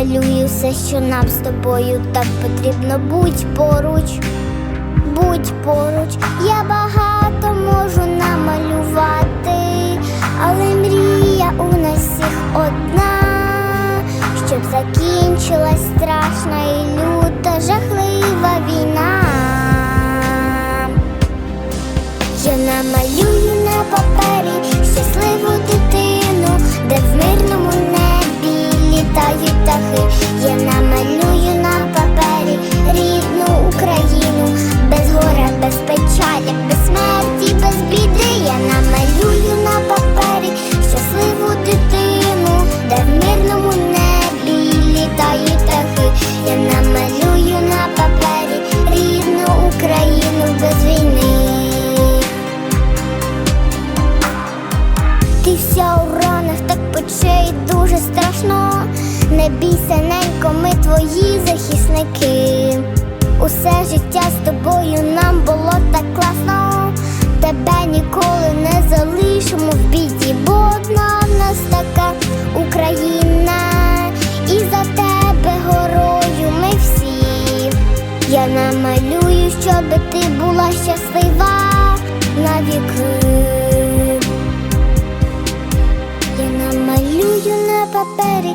Я все, що нам з тобою так потрібно. Будь поруч, будь поруч, я багато можу намалювати, але мрія у нас всіх одна, щоб закінчилась страшна і люта, жахлива війна. Я намалюю Не бійся, ненько, ми твої захисники. Усе життя з тобою нам було так класно. Тебе ніколи не залишимо в біді, бо одна в нас така Україна, і за тебе горою ми всі. Я намалюю, щоб ти була щаслива навіки. Я намалюю на папері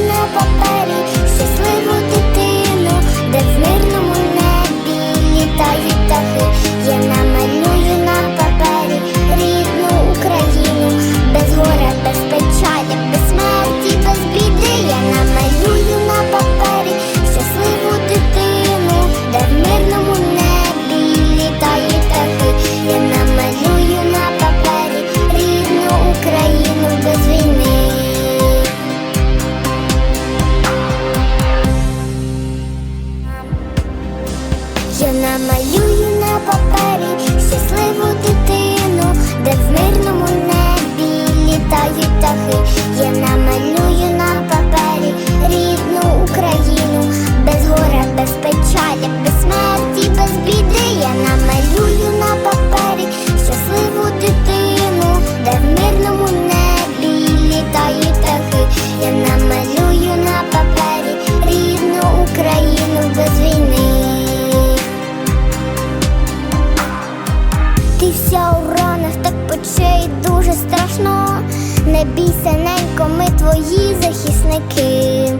дуже страшно, не бійся, ненько, ми твої захисники.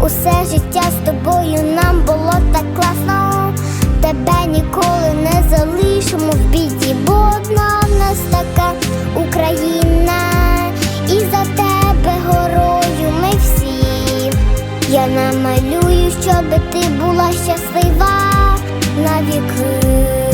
Усе життя з тобою нам було так класно, тебе ніколи не залишимо в біді, бо одна в нас така Україна, і за тебе горою ми всі. Я намалюю, щоби ти була щаслива на навіки.